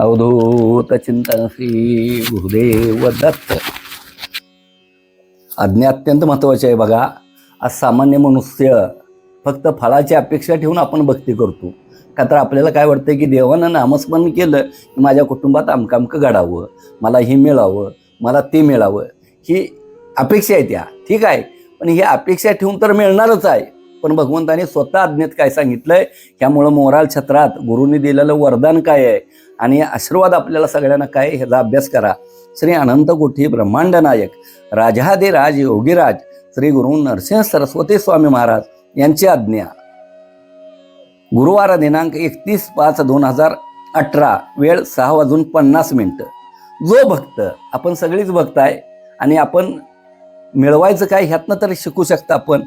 अवधूत चिंतन श्री गुरुदेव दत्त. आज्ञा अत्यंत महत्त्वाची आहे बघा. आज सामान्य मनुष्य फक्त फळाची अपेक्षा ठेवून आपण भक्ती करतो. का तर आपल्याला काय वाटतं की देवानं नामस्मरण केलं की माझ्या कुटुंबात अमकं अमकं घडावं मला हे मिळावं मला ते मिळावं. ही अपेक्षा आहे त्या. ठीक आहे. पण ही अपेक्षा ठेवून तर मिळणारच आहे. पण भगवंताने स्वतः आज्ञेत काय सांगितलं आहे ह्यामुळं मोराल छत्रात गुरुनी दिलेलं वरदान काय आहे? आणि आशीर्वाद आपल्याला सगळ्यांना काय? ह्याचा अभ्यास करा. श्री अनंत कोठी ब्रह्मांड नायक राजाधिराज योगीराज श्री गुरु नरसिंह सरस्वती स्वामी महाराज यांची आज्ञा. गुरुवार दिनांक एकतीस पाच दोन हजार अठरा वेळ सहा वाजून पन्नास मिनटं. जो भक्त आपण सगळीच भक्त आहे आणि आपण मिळवायचं काय ह्यातनं तरी शिकू शकता आपण.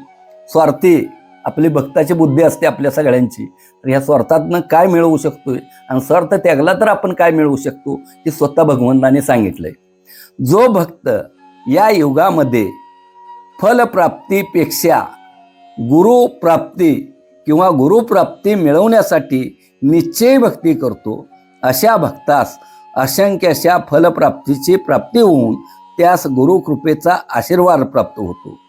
स्वार्थी आपली भक्ताची बुद्धी असते आपल्या सगळ्यांची. तर ह्या स्वार्थातनं काय मिळवू शकतोय? आणि स्वार्थ त्यागला तर आपण काय मिळवू शकतो? हे स्वतः भगवंताने सांगितलंय. जो भक्त या युगामध्ये फलप्राप्तीपेक्षा गुरुप्राप्ती किंवा गुरुप्राप्ती मिळवण्यासाठी निश्चय भक्ती करतो अशा भक्तास असंख्य अशा फलप्राप्तीची प्राप्ती होऊन त्यास गुरुकृपेचा आशीर्वाद प्राप्त होतो.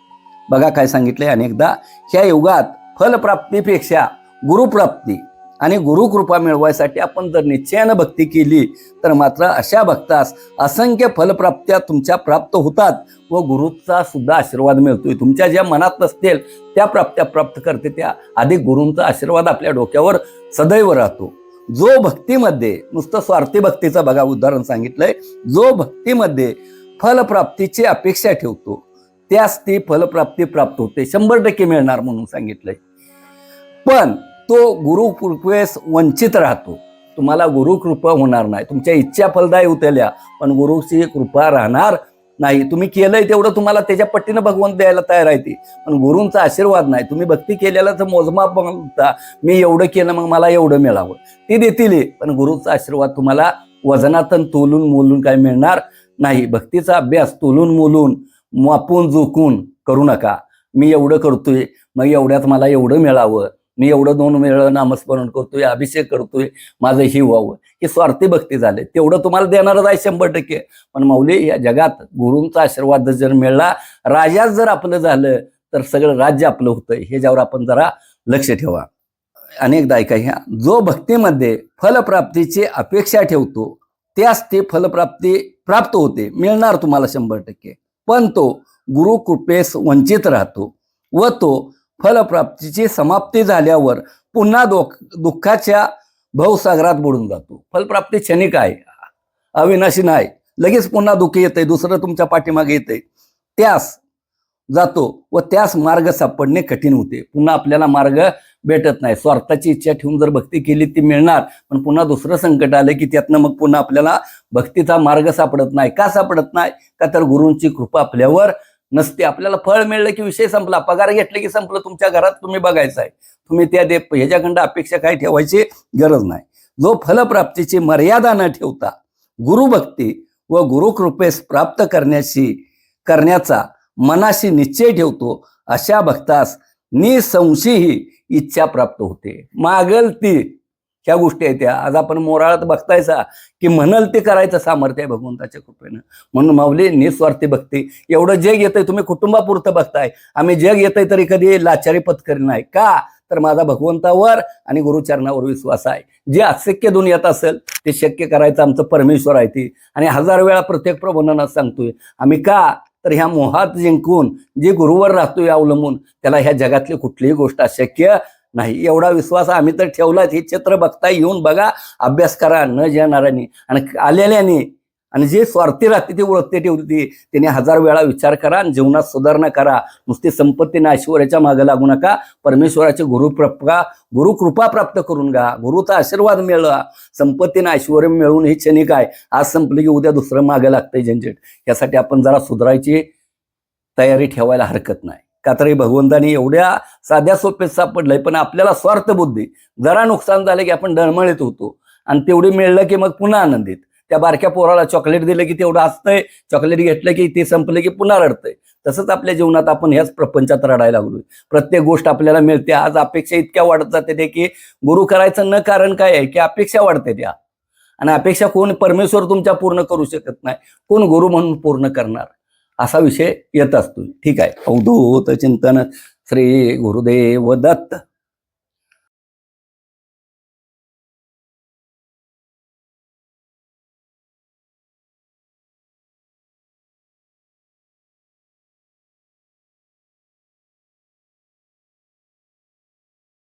बघा काय सांगितलंय. अनेकदा ह्या युगात फलप्राप्तीपेक्षा गुरुप्राप्ती आणि गुरुकृपा मिळवायसाठी आपण जर निश्चयानं भक्ती केली तर मात्र अशा भक्तास असंख्य फलप्राप्त्या तुमच्या प्राप्त होतात व गुरुचा सुद्धा आशीर्वाद मिळतोय. तुमच्या ज्या मनात नसतील त्या प्राप्त्या प्राप्त करते त्या. आधी गुरूंचा आशीर्वाद आपल्या डोक्यावर सदैव राहतो. जो भक्तीमध्ये नुसतं स्वार्थी भक्तीचं बघा उदाहरण सांगितलंय जो भक्तीमध्ये फलप्राप्तीची अपेक्षा ठेवतो त्यास ती फलप्राप्ती प्राप्त होते. शंभर टक्के मिळणार म्हणून सांगितलंय. पण तो गुरु कृपेस वंचित राहतो. तुम्हाला गुरु कृपा होणार नाही. तुमच्या इच्छा फलदायी होतल्या पण गुरुची कृपा राहणार नाही. तुम्ही केलंय तेवढं तुम्हाला त्याच्या पट्टीनं भगवंत द्यायला तयार आहे ती. पण गुरूंचा आशीर्वाद नाही. तुम्ही भक्ती केलेल्याचं मोजमाप म्हणता मी एवढं केलं मग मला एवढं मिळावं. ती देतील पण गुरुचा आशीर्वाद तुम्हाला वजनातन तोलून मोलून काय मिळणार नाही. भक्तीचा अभ्यास तोलून मोलून मापून जोखून करू नका. मी एवढं करतोय मग एवढ्यात मला एवढं मिळावं. मी एवढं दोन वेळ नामस्मरण करतोय अभिषेक करतोय माझं हे व्हावं. हे स्वार्थी भक्ती झाले. तेवढं तुम्हाला देणारच आहे शंभर टक्के. पण माऊली या जगात गुरूंचा आशीर्वाद जर मिळला राजाच जर आपलं झालं तर सगळं राज्य आपलं होतं. ह्याच्यावर आपण जरा लक्ष ठेवा. अनेकदा ऐका ह्या. जो भक्तीमध्ये फलप्राप्तीची अपेक्षा ठेवतो त्यास ते फलप्राप्ती प्राप्त होते. मिळणार तुम्हाला शंभर टक्के. पण तो गुरुकृपेस वंचित राहतो व तो फलप्राप्तीची समाप्ती झाल्यावर पुन्हा दुःख दुःखाच्या भवसागरात बुडून जातो. फलप्राप्ती क्षणिक आहे अविनाशी नाही. लगेच पुन्हा दुःख येते दुसरं तुमच्या पाठीमागे येते त्यास जातो व त्यास मार्ग सापडणे कठीण होते. पुन्हा आपल्याला मार्ग भेटत नाही. स्वार्थाची इच्छा ठेवून जर भक्ती केली ती मिळणार. पण पुन्हा दुसरं संकट आलं की त्यातनं मग पुन्हा आपल्याला भक्तीचा मार्ग सापडत नाही. का सापडत नाही? का तर गुरूंची कृपा आपल्यावर नसते. आपल्याला फळ मिळलं की विषय संपला. पगार घेतले की संपलं. तुमच्या घरात तुम्ही बघायचं आहे तुम्ही त्या दे ह्याच्याकडं अपेक्षा काय ठेवायची गरज नाही. जो फलप्राप्तीची मर्यादा न ठेवता गुरुभक्ती व गुरुकृपेस प्राप्त करण्याची करण्याचा मनाशी निश्चय ठेवतो अशा भक्तास निसंशयही इच्छा प्राप्त होते. मागल ती ह्या गोष्टी आहेत त्या. आज आपण मोराळात बघतायचा की म्हणल ते करायचं सामर्थ्य आहे भगवंताच्या कृपेनं. म्हणून माऊली निस्वार्थी भक्ती. एवढं जग येतंय तुम्ही कुटुंबापुरतं बघताय. आम्ही जग येतंय तरी कधी लाचारी पत्करी नाही. का? तर माझा भगवंतावर आणि गुरुचरणावर विश्वास आहे. जे अशक्य दुनियात असेल ते शक्य करायचं आमचं परमेश्वर आहे ती. आणि हजार वेळा प्रत्येक प्रबोधनात सांगतोय. आम्ही का? तर ह्या मोहात जिंकून जे गुरुवर राहतोय अवलंबून त्याला ह्या जगातली कुठलीही गोष्ट अशक्य नाही. एवढा विश्वास आम्ही तर ठेवलाच. हे चित्र बघता येऊन बघा. अभ्यास करा. न जाणाऱ्यांनी. आणि आलेल्याने आणि जे स्वार्थी राहते ते ओळखते ठेवते त्याने हजार वेळा विचार करा आणि जीवनात सुधारणा करा. नुसती संपत्तीने ऐश्वर्याच्या मागे लागू नका. परमेश्वराचे गुरु प्रपा गुरुकृपा प्राप्त करून घ्या. गुरुचा आशीर्वाद मिळवा. संपत्तीने ऐश्वर मिळवून हे क्षणिक आहे आज संपलं की उद्या दुसरं मागे लागतंय झंझट. यासाठी आपण जरा सुधारायची तयारी ठेवायला हरकत नाही. का तरी भगवंतानी एवढ्या साध्या सोपेत सापडलंय पण आपल्याला स्वार्थ बुद्धी. जरा नुकसान झालं की आपण डळमळीत होतो. आणि तेवढी मिळलं की मग पुन्हा आनंदित. त्या बारक्या पोराला चॉकलेट दिलं की तेवढं असतंय. चॉकलेट घेतलं की ते संपलं की पुन्हा रडतंय. तसंच आपल्या जीवनात आपण ह्याच प्रपंचात रडायला लागलोय. प्रत्येक गोष्ट आपल्याला मिळते. आज अपेक्षा इतक्या वाढत जाते ते की गुरु करायचं न कारण काय आहे? की अपेक्षा वाढते त्या. आणि अपेक्षा कोण? परमेश्वर तुमच्या पूर्ण करू शकत नाही. कोण गुरु म्हणून पूर्ण करणार? असा विषय येत असतो ठीक आहे. अवधूत चिंतन श्री गुरुदेव दत्त.